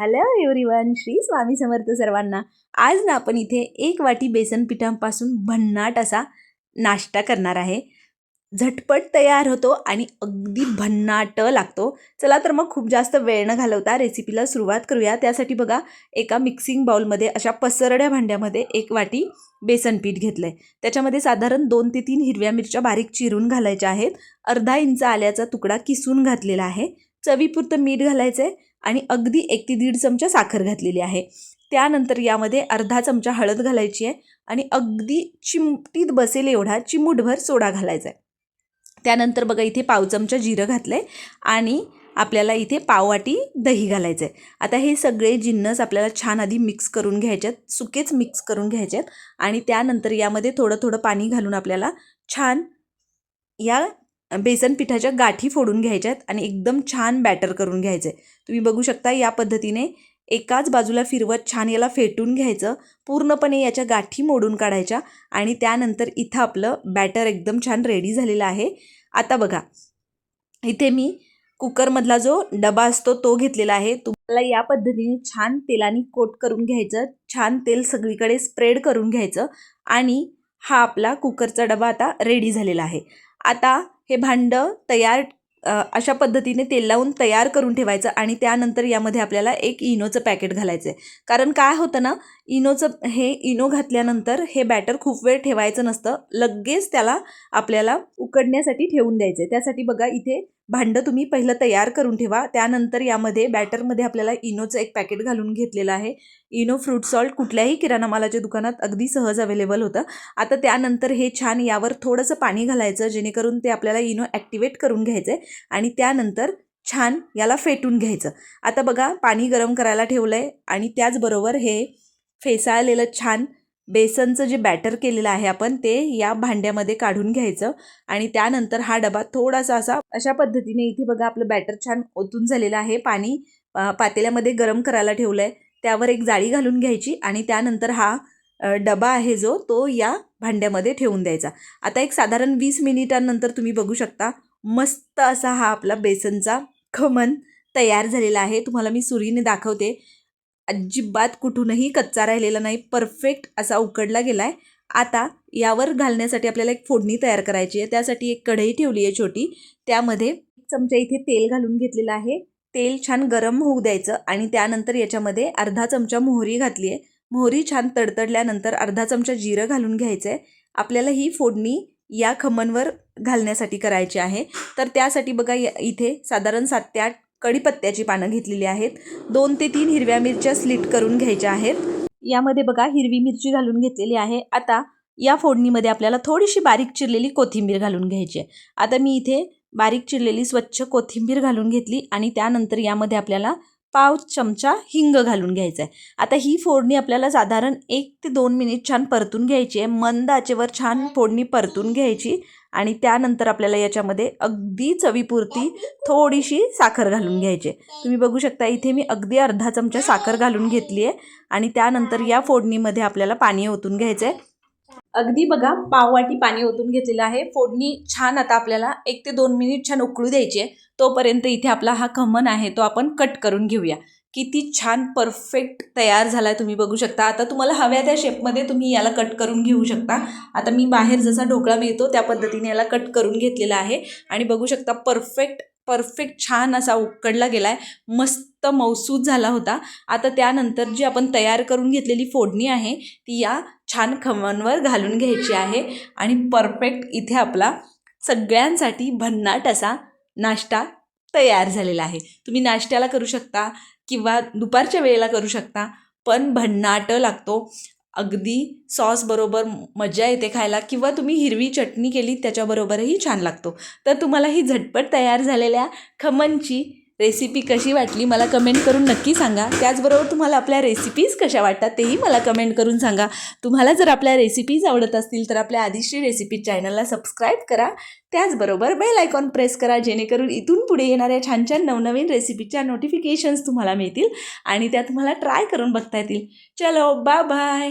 Hello everyone Shri Swami Samarth सर्वांना. आज ना आपण इथे एक वाटी बेसन पिठांपासून भन्नाट असा नाश्ता करणार आहे. झटपट तयार होतो आणि अगदी भन्नाट लागतो. चला तर मग खूप जास्त वेळ न घालवता रेसिपीला सुरुवात करूया. त्यासाठी बघा एका मिक्सिंग बाउलमध्ये अशा पसरड्या भांड्यामध्ये एक वाटी बेसन पीठ घेतलं आहे त्याच्यामध्ये साधारण दोन ते तीन हिरव्या मिरच्या बारीक चिरून घालायच्या आहेत. अर्धा इंच आल्याचा तुकडा किसून घातलेला आहे. चवीपुरतं मीठ घालायचं आहे आणि अगदी एक ते दीड चमचा साखर घातलेली आहे. त्यानंतर यामध्ये अर्धा चमचा हळद घालायची आहे आणि अगदी चिमटीत बसेल एवढा चिमूटभर सोडा घालायचा आहे त्यानंतर बघा इथे पाव चमचा जिरं घातलं आहे आणि आपल्याला इथे पाववाटी दही घालायचं आहे आता हे सगळे जिन्नस आपल्याला छान आधी मिक्स करून घ्यायच्यात सुकेच मिक्स करून घ्यायच्यात आणि त्यानंतर यामध्ये थोडं थोडं पाणी घालून आपल्याला छान या बेसन पिठाच्या गाठी फोडून घ्यायच्यात आणि एकदम छान बॅटर करून घ्यायचं आहे तुम्ही बघू शकता या पद्धतीने एकाच बाजूला फिरवत छान याला फेटून घ्यायचं पूर्णपणे याच्या गाठी मोडून काढायच्या आणि त्यानंतर इथं आपलं बॅटर एकदम छान रेडी झालेलं आहे. आता बघा इथे मी कुकरमधला जो डबा असतो तो घेतलेला आहे. तुम्हाला या पद्धतीने छान तेलाने कोट करून घ्यायचं छान तेल सगळीकडे स्प्रेड करून घ्यायचं आणि हा आपला कुकरचा डबा आता रेडी झालेला आहे. आता हे भांडं तयार अशा पद्धतीने तेल लावून तयार करून ठेवायचं आणि त्यानंतर यामध्ये आपल्याला एक इनोचं पॅकेट घालायचं आहे कारण काय होतं ना इनोचं हे इनो घातल्यानंतर हे बॅटर खूप वेळ ठेवायचं नसतं लगेच त्याला आपल्याला उकडण्यासाठी ठेवून द्यायचं आहे त्यासाठी बघा इथे भांडं तुम्ही पहिलं तयार करून ठेवा. त्यानंतर यामध्ये बॅटरमध्ये आपल्याला इनोचं एक पॅकेट घालून घेतलेलं आहे. इनो फ्रूट सॉल्ट कुठल्याही किराणा मालाच्या दुकानात अगदी सहज अवेलेबल होतं. आता त्यानंतर हे छान यावर थोडंसं पाणी घालायचं जेणेकरून ते आपल्याला इनो ॲक्टिवेट करून घ्यायचं आहे आणि त्यानंतर छान याला फेटून घ्यायचं. आता बघा पाणी गरम करायला ठेवलं आहे आणि त्याचबरोबर हे फेसाळलेलं छान बेसनचं जे बॅटर केलेलं आहे आपण ते या भांड्यामध्ये काढून घ्यायचं. आणि त्यानंतर हा डबा थोडासा असा अशा पद्धतीने इथे बघा आपलं बॅटर छान ओतून झालेलं आहे. पाणी पातेल्यामध्ये गरम करायला ठेवलं आहे त्यावर एक जाळी घालून घ्यायची आणि त्यानंतर हा डबा आहे जो तो या भांड्यामध्ये ठेवून द्यायचा. आता एक साधारण वीस मिनिटांनंतर तुम्ही बघू शकता मस्त असा हा आपला बेसनचा खमन तयार झालेला आहे. तुम्हाला मी सुरीने दाखवते. अजिबात कुठूनही कच्चा राहिलेला नाही परफेक्ट असा उकडला गेला आहे आता यावर घालण्यासाठी आपल्याला एक फोडणी तयार करायची आहे. त्यासाठी एक कढई ठेवली आहे छोटी. त्यामध्ये एक चमचा इथे तेल घालून घेतलेलं आहे. तेल छान गरम होऊ द्यायचं आणि त्यानंतर याच्यामध्ये अर्धा चमचा मोहरी घातली आहे. मोहरी छान तडतडल्यानंतर अर्धा चमचा जिरं घालून घ्यायचं आहे आपल्याला ही फोडणी या खमनवर घालण्यासाठी करायची आहे. तर त्यासाठी बघा इथे साधारण सात ते आठ कढीपत्त्याची पानं घेतलेली आहेत. दोन ते तीन हिरव्या मिरच्या स्लिट करून घ्यायच्या आहेत. यामध्ये बघा हिरवी मिरची घालून घेतलेली आहे. आता या फोडणीमध्ये आपल्याला थोडीशी बारीक चिरलेली कोथिंबीर घालून घ्यायची आहे. आता मी इथे बारीक चिरलेली स्वच्छ कोथिंबीर घालून घेतली आणि त्यानंतर यामध्ये आपल्याला पाव चमचा हिंग घालून घ्यायचा आहे. आता ही फोडणी आपल्याला साधारण एक ते दोन मिनिट छान परतून घ्यायची आहे. मंद आचेवर छान फोडणी परतून घ्यायची. आणि त्यानंतर आपल्याला याच्यामध्ये अगदी चवीपुरती थोडीशी साखर घालून घ्यायची आहे. तुम्ही बघू शकता इथे मी अगदी अर्धा चमचा साखर घालून घेतली आहे. आणि त्यानंतर या फोडणीमध्ये आपल्याला पाणी ओतून घ्यायचं आहे. अगदी बघा पाववाटी पाणी ओतून घेतलेलं आहे. फोडणी छान आता आपल्याला एक ते दोन मिनिट छान उकळू द्यायची आहे. तोपर्यंत इथे आपला हा खमन आहे तो आपण कट करून घेऊया. किती छान परफेक्ट तयार झाला आहे तुम्ही बघू शकता. आता तुम्हाला हव्या त्या शेपमध्ये तुम्ही याला कट करून घेऊ शकता. आता मी बाहेर जसा ढोकळा मिळतो त्या पद्धतीने याला कट करून घेतलेला आहे. आणि बघू शकता परफेक्ट परफेक्ट छान असा उकडला गेला आहे मस्त मौसूद झाला होता. आता त्यानंतर जी आपण तयार करून घेतलेली फोडणी आहे ती या छान खमणवर घालून घ्यायची आहे. आणि परफेक्ट इथे आपला सगळ्यांसाठी भन्नाट असा नाश्ता तयार झालेला आहे. तुम्ही नाश्त्याला करू शकता. किंवा दुपारच्या वेळेला करू शकता पण भन्नाट लागतो. अगदी सॉसबरोबर मजा येते खायला किंवा तुम्ही हिरवी चटणी केली त्याच्याबरोबरही छान लागतो. तर तुम्हाला ही झटपट तयार झालेल्या खमनची रेसिपी कशी वाटली मला कमेंट करून नक्की सांगा. त्याचबरोबर तुम्हाला आपल्या रेसिपीज कशा वाटतात तेही मला कमेंट करून सांगा. तुम्हाला जर आपल्या रेसिपीज आवडत असतील तर आपल्या आदिश्री रेसिपी चॅनलला सबस्क्राईब करा. त्याचबरोबर बेल आयकॉन प्रेस करा जेणेकरून इथून पुढे येणाऱ्या छान छान नवनवीन रेसिपीच्या नोटिफिकेशन्स तुम्हाला मिळतील आणि त्या तुम्हाला ट्राय करून बघता येतील. चलो बा बाय